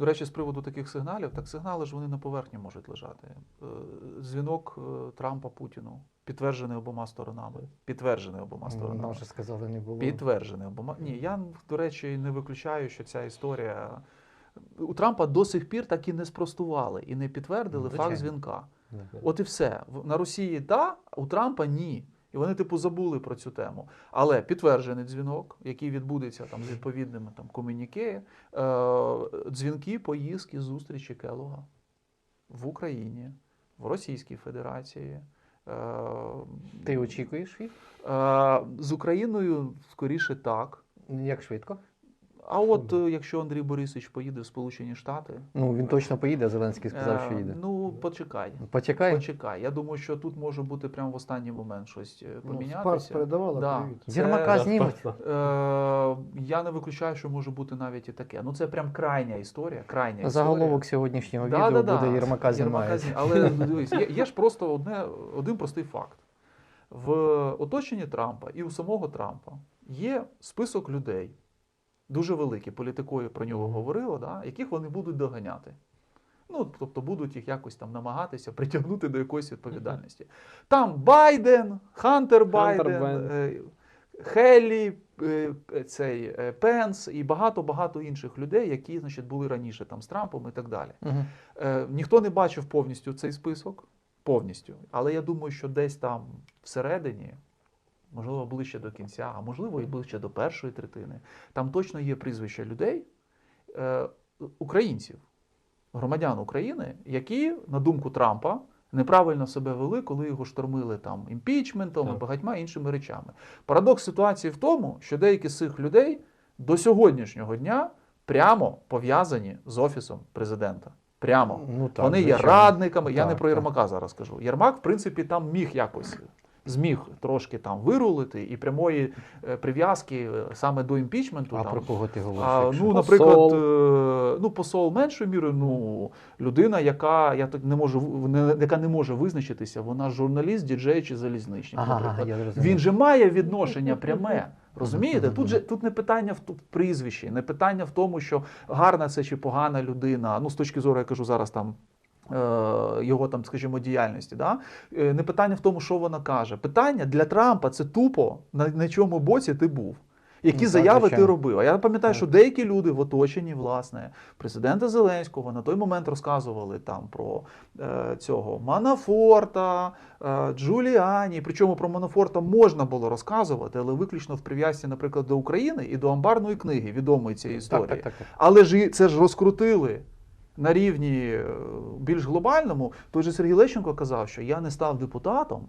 До речі, з приводу таких сигналів, так сигнали ж вони на поверхні можуть лежати. Е, Дзвінок е, Трампа Путіну підтверджений обома сторонами. Підтверджений обома Нам сторонами. вже сказали, не було. Підтверджений обома. Ні, я, до речі, не виключаю, що ця історія. У Трампа до сих пір так і не спростували і не підтвердили Ну, факт звичайно. дзвінка. От і все. На Росії так, а у Трампа ні. І вони, типу, забули про цю тему. Але підтверджений дзвінок, який відбудеться там з відповідними там комуніке, е, дзвінки, поїздки, зустрічі Келога в Україні, в Російській Федерації. Е, Ти очікуєш їх? е, з Україною скоріше так. Як швидко? А от е, якщо Андрій Борисович поїде в Сполучені Штати, Ну він точно поїде. Зеленський сказав, що е, їде. ну почекай. Почекай. Почекай. Я думаю, що тут може бути прямо в останній момент щось е, Ну, передавала Да. привіт. Єрмака знімуть. Е, я не виключаю, що може бути навіть і таке. Ну це прям крайня історія. Крайня Заголовок історія. сьогоднішнього Да, відео да, да. буде Єрмака знімають. зні- Але дивись, є, є ж просто одне, один простий факт. В оточенні Трампа і у самого Трампа є список людей, дуже великий, політикою про нього говорило, да, яких вони будуть доганяти. Ну, тобто будуть їх якось там намагатися притягнути до якоїсь відповідальності. Там Байден, Хантер Байден, Байден. е, Хеллі, е, цей е, Пенс і багато-багато інших людей, які значить, були раніше там з Трампом і так далі. Е, ніхто не бачив повністю цей список, повністю. Але я думаю, що десь там всередині, можливо, ближче до кінця, а можливо, і ближче до першої третини, там точно є прізвища людей, е, українців, громадян України, які, на думку Трампа, неправильно себе вели, коли його штормили там імпічментом і багатьма іншими речами. Парадокс ситуації в тому, що деякі з цих людей до сьогоднішнього дня прямо пов'язані з офісом президента. Прямо. Ну, так, Вони є звичайно. радниками. Я не Так, про так. Єрмака зараз кажу. Єрмак, в принципі, там міг якось. Зміг трошки там вирулити і прямої е, прив'язки е, саме до імпічменту. А там, про кого ти говориш? а, ну, Посол. наприклад, е, ну, посол меншою мірою, ну, людина, яка я так не можу не, яка не може визначитися, вона журналіст, діджей чи залізничник. Ага, я. Він же має відношення пряме. Розумієте? Тут же тут не питання в прізвищі, не питання в тому, що гарна це чи погана людина. Ну, з точки зору, я кажу зараз там. Е, Його там, скажімо, діяльності, да? Е, не питання в тому, що вона каже. Питання для Трампа це тупо на, на чому боці ти був. Які Ну, так, заяви ти робив? А я пам'ятаю, Так. що деякі люди в оточенні власне президента Зеленського на той момент розказували там про е, цього Манафорта, е, Джуліані. Причому про Манафорта можна було розказувати, але виключно в прив'язці, наприклад, до України і до амбарної книги відомої цієї історії. Так, так, так, так. Але ж це ж розкрутили на рівні е, більш глобальному. Той же Сергій Лещенко казав, що я не став депутатом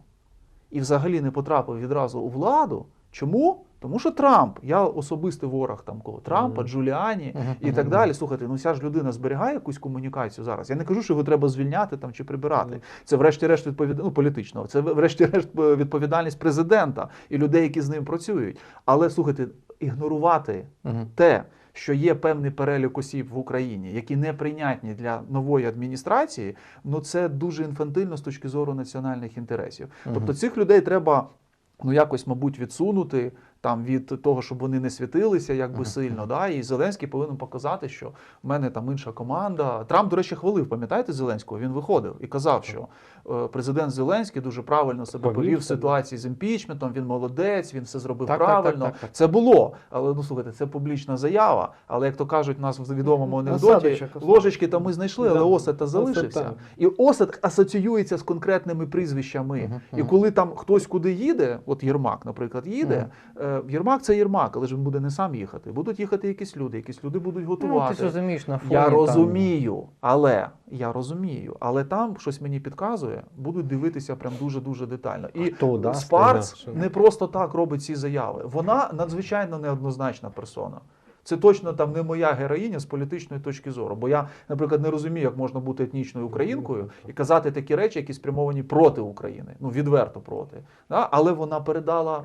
і взагалі не потрапив відразу у владу. Чому? Тому що Трамп, я особистий ворог там кого Трампа. Джуліані і так далі. Слухайте, ну ця ж людина зберігає якусь комунікацію зараз. Я не кажу, що його треба звільняти там чи прибирати. Це врешті-решт відповід... ну, політично. Це врешті-решт е, відповідальність президента і людей, які з ним працюють. Але слухайте, ігнорувати те, що є певний перелік осіб в Україні, які неприйнятні для нової адміністрації, ну це дуже інфантильно з точки зору національних інтересів. Тобто цих людей треба ну якось, мабуть, відсунути там від того, щоб вони не світилися якби Мгм. сильно. Да? І Зеленський повинен показати, що в мене там інша команда. Трамп, до речі, хвалив, пам'ятаєте Зеленського? Він виходив і казав, що е, президент Зеленський дуже правильно себе Повів повів в ситуації з імпічментом. Він молодець, він все зробив Так, так, так, правильно. так, так. Це було, але ну слухайте, це публічна заява. Але як то кажуть, у нас в відомому анекдоті ложечки там ми знайшли, але осад залишився. І осад асоціюється з конкретними прізвищами. І коли там хтось куди їде, от Єрмак, наприклад, їде. Єрмак це Єрмак, але ж він буде не сам їхати. Будуть їхати якісь люди, якісь люди будуть Ну, ти готувати. розумієш на фоні. Я там- розумію, але я розумію, але там щось мені підказує, будуть дивитися прям дуже дуже детально. І Хто дасть, Спарц да, не просто так робить ці заяви. Вона надзвичайно неоднозначна персона. Це точно там не моя героїня з політичної точки зору. Бо я, наприклад, не розумію, як можна бути етнічною українкою і казати такі речі, які спрямовані проти України, ну відверто проти. Да? Але вона передала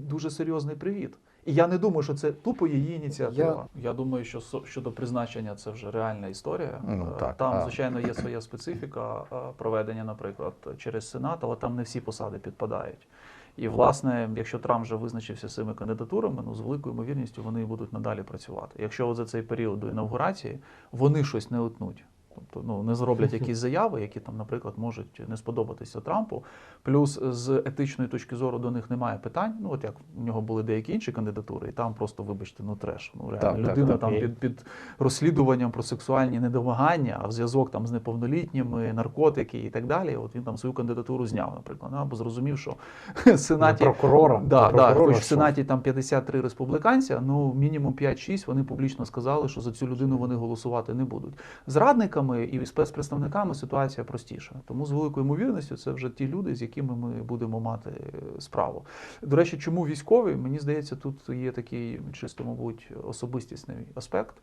дуже серйозний привіт. І я не думаю, що це тупо її ініціатива. Я, думаю, що со- щодо призначення це вже реальна історія. Ну, Е, так, там, а- звичайно, є своя специфіка е, проведення, наприклад, через Сенат, але там не всі посади підпадають. І, власне, якщо Трамп вже визначився з цими кандидатурами, ну з великою ймовірністю вони будуть надалі працювати. Якщо за цей період до інавгурації вони щось не утнуть. Тобто ну, не зроблять якісь заяви, які там, наприклад, можуть не сподобатися Трампу. Плюс з етичної точки зору до них немає питань. Ну, от як в нього були деякі інші кандидатури, і там просто, вибачте, ну треш. Ну реально Так, так, людина так. там І- під, під розслідуванням про сексуальні недомагання, а в зв'язок там з неповнолітніми, наркотики і так далі. От він там свою кандидатуру зняв, наприклад, ну, або зрозумів, що Сенаті На прокурора. Да, прокурора хоч в? Сенаті там 53 республіканця, ну мінімум 5-6 вони публічно сказали, що за цю людину вони голосувати не будуть. З радниками і спецпредставниками ситуація простіша. Тому з великою ймовірністю це вже ті люди, з якими ми будемо мати е, справу. До речі, чому військові? Мені здається, тут є такий чисто, мабуть, особистісний аспект.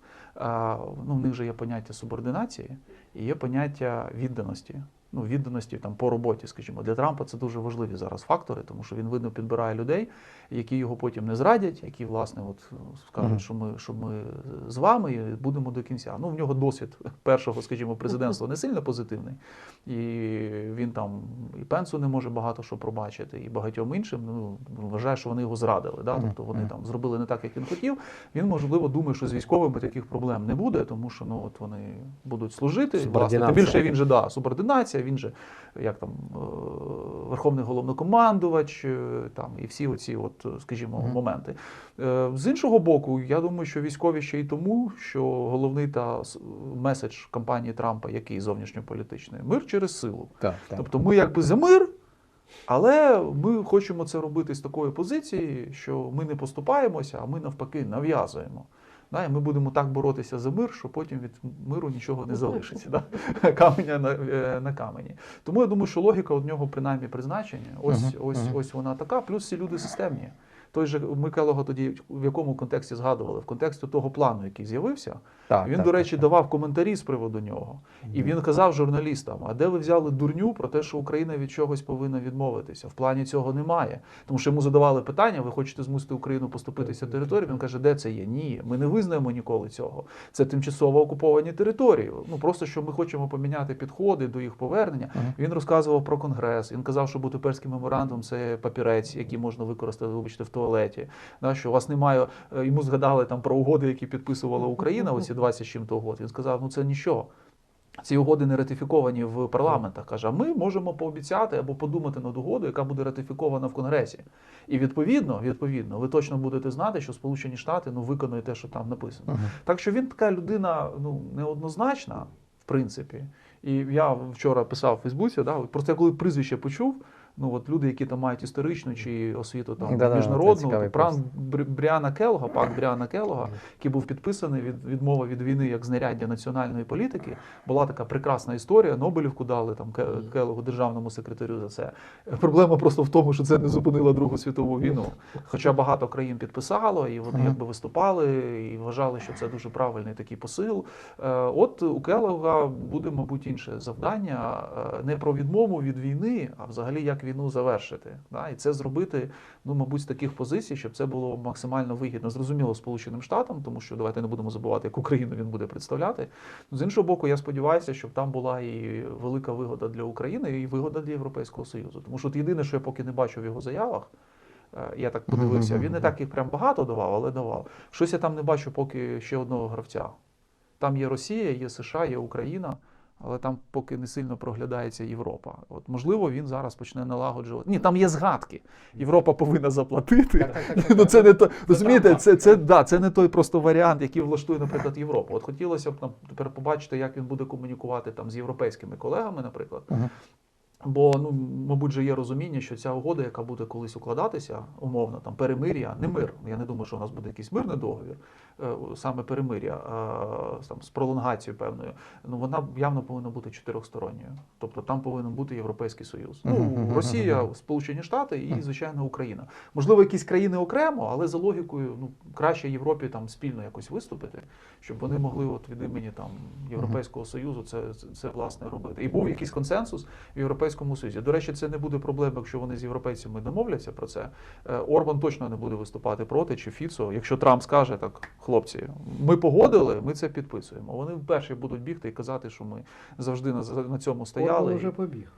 Ну, в них же є поняття субординації і є поняття відданості. Ну, відданості там по роботі, скажімо, для Трампа це дуже важливі зараз фактори, тому що він видно підбирає людей, які його потім не зрадять, які власне от скажуть, Мгм. що ми що ми з вами і будемо до кінця. Ну в нього досвід першого, скажімо, президентства не сильно позитивний, і він там і пенсу не може багато що пробачити, і багатьом іншим. Ну вважає, що вони його зрадили. Да? Тобто вони там зробили не так, як він хотів. Він можливо думає, що з військовими таких проблем не буде, тому що ну от вони будуть служити. Власне, тим більше він же да, субординація, він же як там е, верховний головнокомандувач, е, там і всі оці, от, е, скажімо, Мгм. моменти. Е, З іншого боку, я думаю, що військові ще й тому, що головний та меседж кампанії Трампа, який зовнішньополітичний, мир через силу. Так, так. Тобто ми якби за мир, але ми хочемо це робити з такої позиції, що ми не поступаємося, а ми навпаки нав'язуємо. Да, і ми будемо так боротися за мир, що потім від миру нічого не залишиться. Да? Каменя на, е, на камені. Тому я думаю, що логіка у нього принаймні призначення. Ось, ось, ось вона така, плюс ці люди системні. Той же ми Келога тоді в якому контексті згадували? В контексті того плану, який з'явився. Так, Він, так, до речі, так. давав коментарі з приводу нього. І він казав журналістам: а де ви взяли дурню про те, що Україна від чогось повинна відмовитися? В плані цього немає. Тому що йому задавали питання: ви хочете змусити Україну поступитися територію? Він каже, де це є? Ні, ми не визнаємо ніколи цього. Це тимчасово окуповані території. Ну просто що ми хочемо поміняти підходи до їх повернення. Мгм. Він розказував про конгрес. Він казав, що Бутаперський меморандум це папірець, який можна використати, вибачте, в туалеті. Да, що у вас немає. е, Йому згадали там про угоди, які підписувала Україна, оці 20 чим-то угод. Він сказав, ну це нічого. Ці угоди не ратифіковані в парламентах. Каже, а ми можемо пообіцяти або подумати над угодою, яка буде ратифікована в Конгресі. І відповідно, відповідно, ви точно будете знати, що Сполучені Штати ну виконують те, що там написано. Мгм. Так що він така людина ну, неоднозначна, в принципі. І я вчора писав в Фейсбуці, да, просто я коли прізвище почув, ну от люди, які там мають історичну чи освіту там Да-да, міжнародну, цікавий Пран. Бріана Келога, пак Бріана Келога, який був підписаний від відмова від війни як знаряддя національної політики. Була така прекрасна історія. Нобелівку дали там Келогу, державному секретарю за це. Проблема просто в тому, що це не зупинило Другу світову війну. Хоча багато країн підписало, і вони якби виступали і вважали, що це дуже правильний такий посил. Е, От у Келога буде, мабуть, інше завдання е, не про відмову від війни, а взагалі як війну завершити. Да? І це зробити, ну, мабуть, з таких позицій, щоб це було максимально вигідно. Зрозуміло Сполученим Штатам, тому що давайте не будемо забувати, яку країну він буде представляти. З іншого боку, я сподіваюся, щоб там була і велика вигода для України, і вигода для Європейського Союзу. Тому що от єдине, що я поки не бачу в його заявах. е, Я так подивився, він не так їх прям багато давав, але давав. Щось я там не бачу поки ще одного гравця. Там є Росія, є США, є Україна, але там поки не сильно проглядається Європа. От можливо, він зараз почне налагоджувати. Ні, там є згадки. Європа повинна заплатити. Ну це не то. Розумієте, це, це, да, це не той просто варіант, який влаштує, наприклад, Європу. От хотілося б нам тепер побачити, як він буде комунікувати там з європейськими колегами, наприклад. Бо ну, мабуть, же є розуміння, що ця угода, яка буде колись укладатися, умовно, там перемир'я, не мир. Я не думаю, що у нас буде якийсь мирний договір, е, саме перемир'я там, з пролонгацією певною. Ну вона явно повинна бути чотирьохсторонньою. Тобто там повинен бути Європейський Союз. Ну, Росія. Сполучені Штати і, звичайно, Україна. Можливо, якісь країни окремо, але за логікою, ну краще Європі там спільно якось виступити, щоб вони могли от від імені там Європейського Союзу це, це, це власне робити. І був якийсь консенсус в Європейському Союзі. До речі, це не буде проблем, якщо вони з європейцями домовляться про це. Е, Орбан точно не буде виступати проти чи Фіцо. Якщо Трамп скаже так, хлопці, ми погодили, ми це підписуємо. Вони вперше будуть бігти і казати, що ми завжди на, на цьому стояли. Орбан вже побіг.